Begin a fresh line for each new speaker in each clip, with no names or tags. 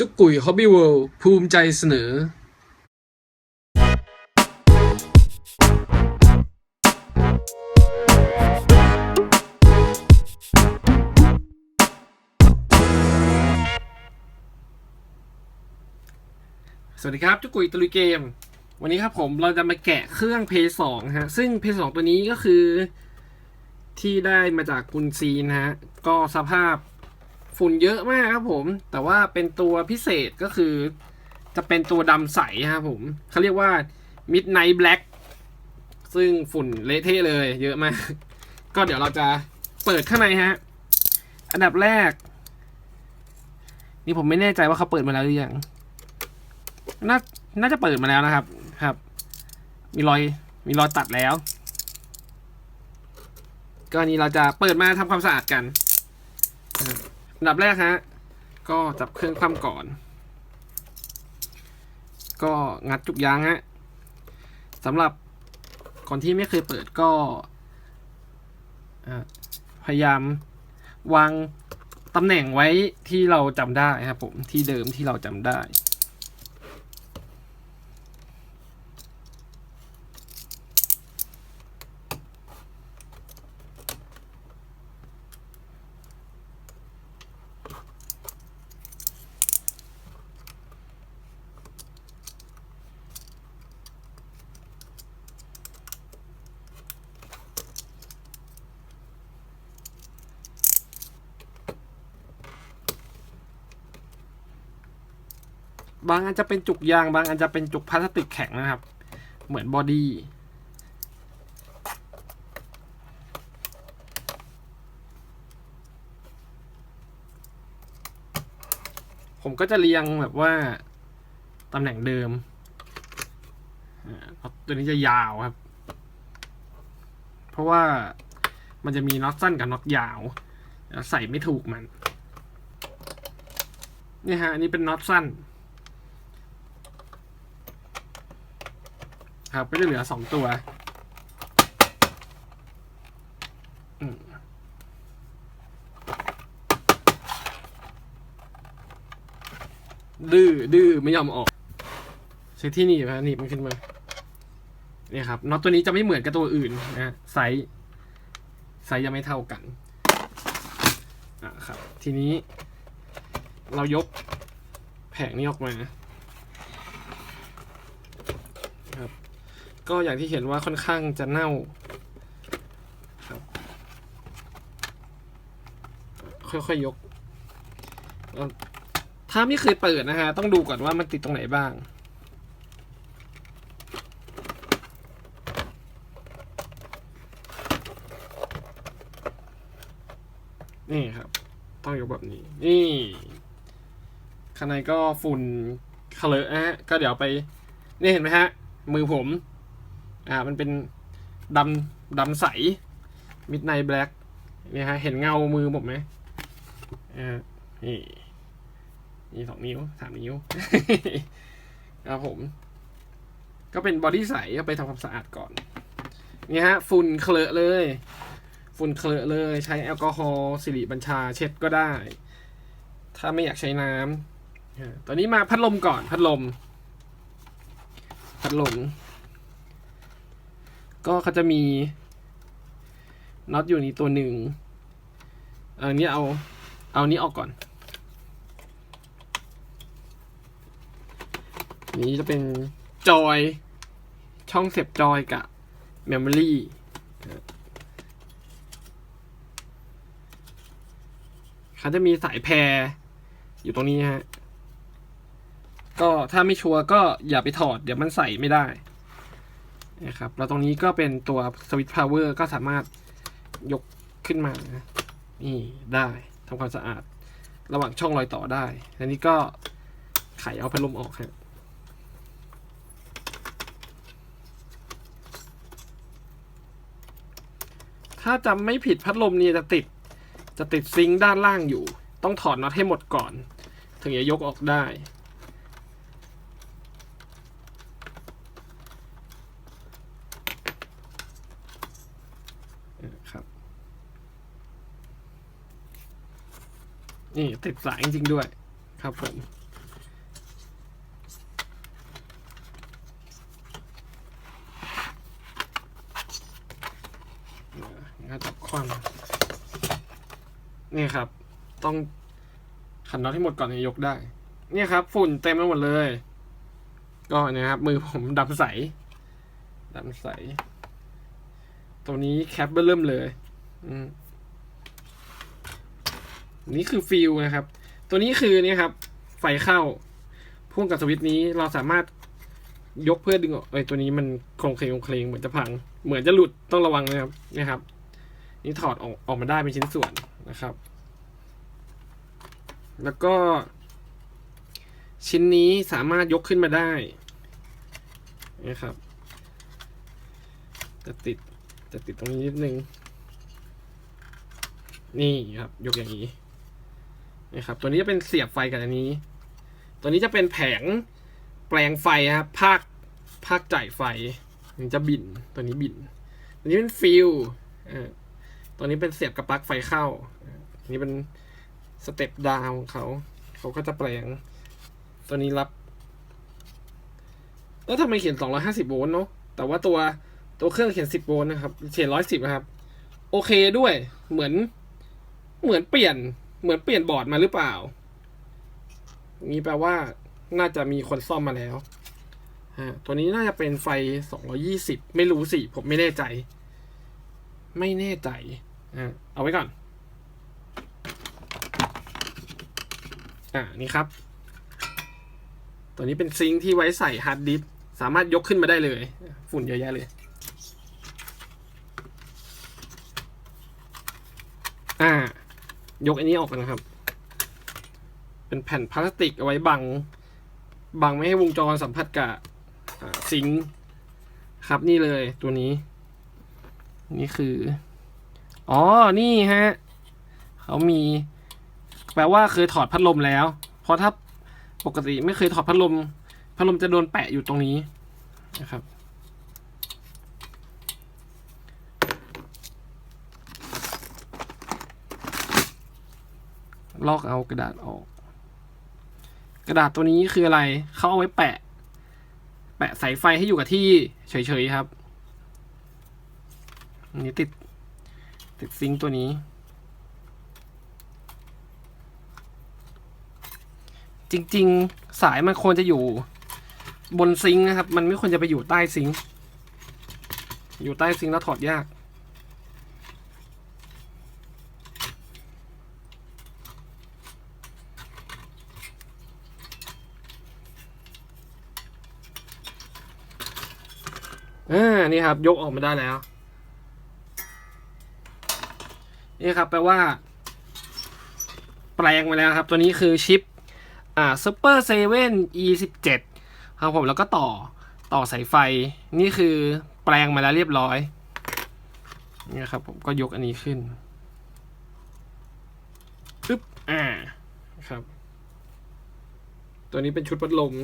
จุกกุยฮอบบี้เวิลด์ภูมิใจเสนอ สวัสดีครับ จุกกุยตะลุยเกม วันนี้ครับผมเราจะมาแกะเครื่อง p 2ฮะ ซึ่ง p 2ตัวนี้ก็คือ ที่ได้มาจากกุนซีนะฮะ ก็สภาพ ฝุ่นเยอะมากครับผม แต่ว่าเป็นตัวพิเศษก็คือ จะเป็นตัวดำใสครับผมเขาเรียกว่า Midnight Black ซึ่งฝุ่นเละเทะเลย เยอะมาก ก็เดี๋ยวเราจะเปิดข้างในฮะ อันดับแรก นี่ผมไม่แน่ใจว่าเขาเปิดมาแล้วหรือยังน่าน่าจะเปิดมาแล้วนะครับ ครับ มีรอย มีรอยตัดแล้ว ก็นี้เราจะเปิดมาทำความสะอาดกันนะครับ อันดับแรกฮะ ก็จับเครื่องคว่ำก่อน ก็งัดจุกยางฮะสำหรับคนที่ไม่เคยเปิดก็พยายามวางตำแหน่งไว้ที่เราจำได้ครับผมที่เดิมที่เราจำได้ บางอันจะเป็นจุกยาง บางอันจะเป็นจุกพลาสติกแข็งนะครับ เหมือนบอดี้ผมก็จะเรียงแบบว่าตำแหน่งเดิมอ่าเพราะตัวนี้จะยาวครับ เพราะว่ามันจะมีน็อตสั้นกับน็อตยาวใส่ไม่ถูกมันนี่ฮะอันนี้เป็นน็อตสั้น ครับ ก็จะเหลือสองตัวอืมดื้อดื้อไม่ยอมออกใช้ที่หนี่ครับหนีบมันขึ้นมาเนี่ยครับน็อตตัวนี้จะไม่เหมือนกับตัวอื่นนะไซส์ไซส์จะไม่เท่ากันอ่าครับ ทีนี้ เรายกแผงนี้ออกมา ก็อย่างที่เห็นว่าค่อนข้างจะเน่าครับค่อยๆยกถ้าไม่เคยเปิดนะฮะ ต้องดูก่อนว่ามันติดตรงไหนบ้าง นี่ครับ ต้องยกแบบนี้ นี่ ข้างในก็ฝุ่นเคลอะฮะ ก็เดี๋ยวไป นี่เห็นไหมฮะ มือผม อ่ามันเป็นดำดำใสมิดไนแบล็กเนี่ยฮะเห็นเงามือผมไหมอ่านี่นี่สองนิ้วสามนิ้วครับผม ก็เป็นบอดี้ใสก็ไปทำความสะอาดก่อน นี่ฮะ ฝุ่นเคลอะเลย ฝุ่นเคลอะเลย ใช้แอลกอฮอล์สิริบัญชาเช็ดก็ได้ ถ้าไม่อยากใช้น้ำอ่าตอนนี้มาพัดลมก่อนพัดลม พัดลม ก็เขาจะมีน็อตอยู่นี้ตัวหนึ่งอันนี้เอาเอานี้ออกก่อน นี้จะเป็นจอยช่องเสียบจอยกับเมมโมรี่เขาจะมีสายแพรอยู่ตรงนี้ฮะ ก็ถ้าไม่ชัวร์ก็อย่าไปถอด เดี๋ยวมันใส่ไม่ได้ นะครับแล้วตรงนี้ก็เป็นตัวสวิตช์พาวเวอร์ก็สามารถยกขึ้นมา นี่ได้ทำความสะอาด ระหว่างช่องรอยต่อได้ อันนี้ก็ไขเอาพัดลมออกครับถ้าจำไม่ผิดพัดลมนี่จะติด จะติดซิงค์ด้านล่างอยู่ ต้องถอดน็อตให้หมดก่อน ถึงจะยกออกได้ นี่ติดสายจริงๆด้วย ครับผมก็จับควันนี่ครับ ต้องขันน็อตให้หมดก่อนจะยกได้ เนี่ยครับ ฝุ่นเต็มไปหมดเลย ก็นะครับ มือผมดำใสดำใส ตัวนี้แคปเบิ่มเลย อืม นี่คือฟิลนะครับ ตัวนี้คือเนี่ยครับ ไฟเข้าพ่วงกับสวิตช์นี้เราสามารถยกเพื่อดึงออกไอ้ตัวนี้มันโครงเคลงโครงเคลงเหมือนจะพัง เหมือนจะหลุดต้องระวังนะครับนี่ครับ นี่ถอดออกออกมาได้เป็นชิ้นส่วนนะครับ แล้วก็ ชิ้นนี้สามารถยกขึ้นมาได้นะครับ จะติดจะติดตรงนี้นิดนึง นี่ครับ ยกอย่างนี้ นะครับตัวนี้จะเป็นเสียบไฟกับอันนี้ ตัวนี้จะเป็นแผงแปลงไฟครับภาคภาคจ่ายไฟมันจะบินตัวนี้บิน ตัวนี้เป็นฟิลตัวนี้เป็นเสียบกับปลั๊กไฟเข้าอ่าอันนี้เป็นสเต็ปดาวของเขา เขาก็จะแปลง ตัวนี้รับแล้วทำไมเขียน 250 โวลต์เนาะ แต่ว่าตัวตัวเครื่องเขียน 10 โวลต์นะครับ เขียน 110 นะครับ โอเคด้วย เหมือน เหมือนเปลี่ยน เหมือนเปลี่ยนบอร์ดมาหรือเปล่า นี่แปลว่า น่าจะมีคนซ่อมมาแล้วฮะตัวนี้น่าจะเป็นไฟ 220 ไม่รู้สิ ผมไม่แน่ใจ ไม่แน่ใจอะเอาไว้ก่อน อ่านี่ครับ ตัวนี้เป็นซิงค์ที่ไว้ใส่ฮาร์ดดิสสามารถยกขึ้นมาได้เลย ฝุ่นเยอะแยะเลย อ่า ยกอันนี้ออกกันนะครับ เป็นแผ่นพลาสติกเอาไว้บัง บังไม่ให้วงจรสัมผัสกับอ่าซิงค์ครับนี่เลยตัวนี้ นี่คือ อ๋อ นี่ฮะเขามี แปลว่าเคยถอดพัดลมแล้ว เพราะถ้าปกติไม่เคยถอดพัดลม พัดลมจะโดนแปะอยู่ตรงนี้นะครับ ลอกเอากระดาษออก กระดาษตัวนี้คืออะไรเขาเอาไว้แปะ แปะสายไฟให้อยู่กับที่เฉยๆครับนี้ติด ติดซิงค์ตัวนี้ จริงๆสายมันควรจะอยู่บนซิงค์นะครับ มันไม่ควรจะไปอยู่ใต้ซิงค์อยู่ใต้ซิงค์แล้วถอดยาก นี่ครับ ยกออกมาได้แล้ว นี่ครับแปลว่า แปลงมาแล้วครับ ตัวนี้คือชิป อ่า Super 7 E 1 7ครับผมแล้วก็ต่อต่อสายไฟ นี่คือแปลงมาแล้วเรียบร้อยนี่ครับผมก็ยกอันนี้ขึ้นปึ๊บอ่าครับ ตัวนี้เป็นชุดพัดลม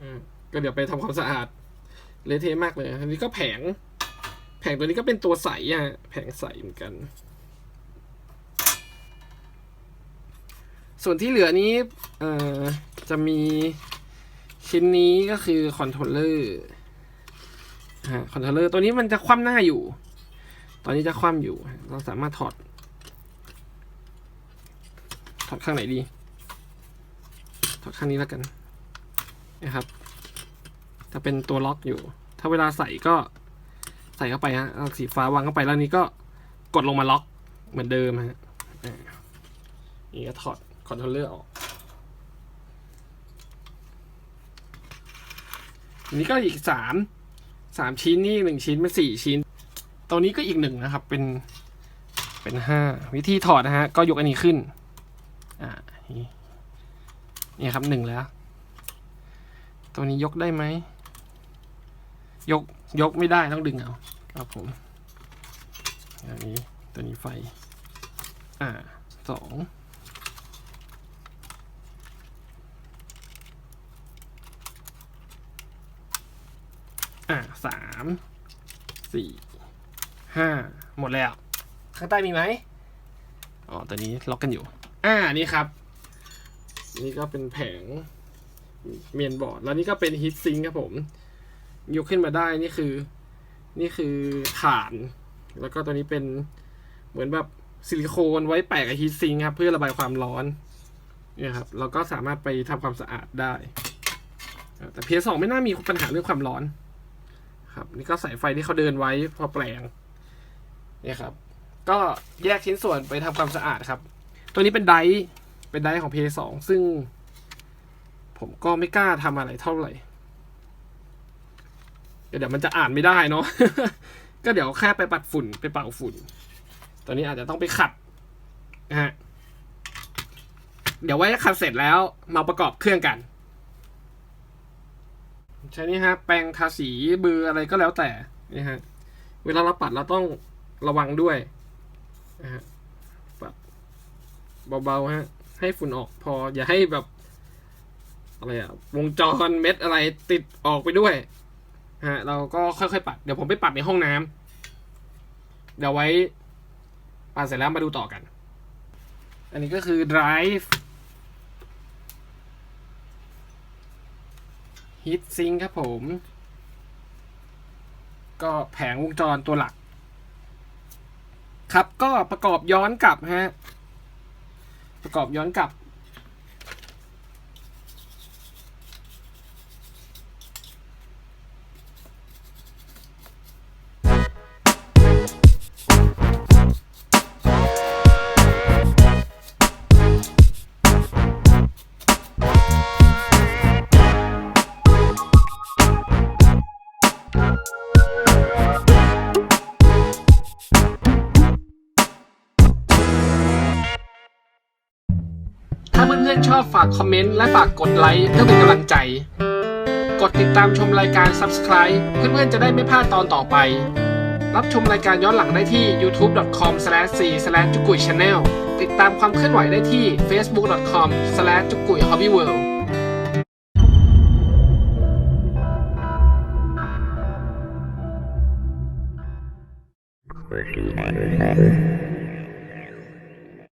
อ่า ก็เดี๋ยวไปทำความสะอาดเละเทะมากเลย อันนี้ก็แผง แผงตัวนี้ก็เป็นตัวใสอะแผงใสเหมือนกัน ส่วนที่เหลือนี้เอ่อจะมีชิ้นนี้ก็คือคอนโทรลเลอร์ฮะคอนโทรลเลอร์ตัวนี้มันจะคว่ำหน้าอยู่ ตอนนี้จะคว่ำอยู่ เราสามารถถอด ถอดข้างไหนดี ถอดข้างนี้แล้วกันนะครับ จะเป็นตัวล็อกอยู่ ถ้าเวลาใส่ก็ใส่เข้าไปฮะเอาสีฟ้าวางเข้าไปแล้วนี้ก็กดลงมาล็อกเหมือนเดิมฮะอ่านี่ก็ถอดคอนโทรลเลอร์ออกอันนี้ก็อีกสามสามชิ้นนี่หนึ่งชิ้นเป็นสี่ชิ้น ตัวนี้ก็อีกหนึ่งนะครับ เป็นเป็นห้าวิธีถอดนะฮะ ก็ยกอันนี้ขึ้น อ่านี่ครับหนึ่งแล้ว ตัวนี้ยกได้ไหม ยกยกไม่ได้ต้องดึงเอาครับผมอันนี้ตัวนี้ไฟ อ่าสองอ่าสามสี่ห้าหมดแล้ว ข้างใต้มีไหมอ๋อตัวนี้ล็อกกันอยู่ อ่านี่ครับ นี่ก็เป็นแผงเมียนบอร์ด แล้วนี่ก็เป็นฮีทซิงครับผม ยกขึ้นมาได้นี่คือ นี่คือฐาน แล้วก็ตัวนี้เป็นเหมือนแบบซิลิโคนไว้แปะกับฮีทซิงครับ เพื่อระบายความร้อนเนี่ยครับเราก็สามารถไปทำความสะอาดได้อ่าแต่ PS2 ไม่น่ามีปัญหาเรื่องความร้อน ครับ นี่ก็สายไฟที่เขาเดินไว้พอแปลงเนี่ยครับ ก็แยกชิ้นส่วนไปทำความสะอาดครับ ตัวนี้เป็นไดเป็นไดของ PS2 ซึ่ง ผมก็ไม่กล้าทำอะไรเท่าไหร่ เดี๋ยวมันจะอ่านไม่ได้เนาะก็เดี๋ยวแค่ไปปัดฝุ่นไปเป่าฝุ่น ตอนนี้อาจจะต้องไปขัดนะฮะเดี๋ยวไว้ขัดเสร็จแล้วมาประกอบเครื่องกัน ใช่นี่ฮะ แปรงทาสีเบืออะไรก็แล้วแต่นี่ฮะ เวลาเราปัดเราต้องระวังด้วยนะฮะปัดเบาๆฮะ ให้ฝุ่นออกพออย่าให้แบบ อะไรอะวงจรเม็ดอะไรติดออกไปด้วย ฮะเราก็ค่อยๆปัด เดี๋ยวผมไปปัดในห้องน้ำเดี๋ยวไว้ปัดเสร็จแล้วมาดูต่อกัน อันนี้ก็คือ drive heat sink ครับผม ก็แผงวงจรตัวหลัก ครับก็ประกอบย้อนกลับฮะ ประกอบย้อนกลับ พื่อนๆชอบฝากคอมเมนต์และฝากกดไลค์เพื่อเป็นกำลังใจ กดติดตามชมรายการ Subscribe เพื่อนๆจะได้ไม่พลาดตอนต่อไป รับชมรายการย้อนหลังได้ที่ youtube.com/c/ จุกุย channel ติดตามความเคลื่อนไหวได้ที่ facebook.com/ จุกุย hobbyworld
Quirky.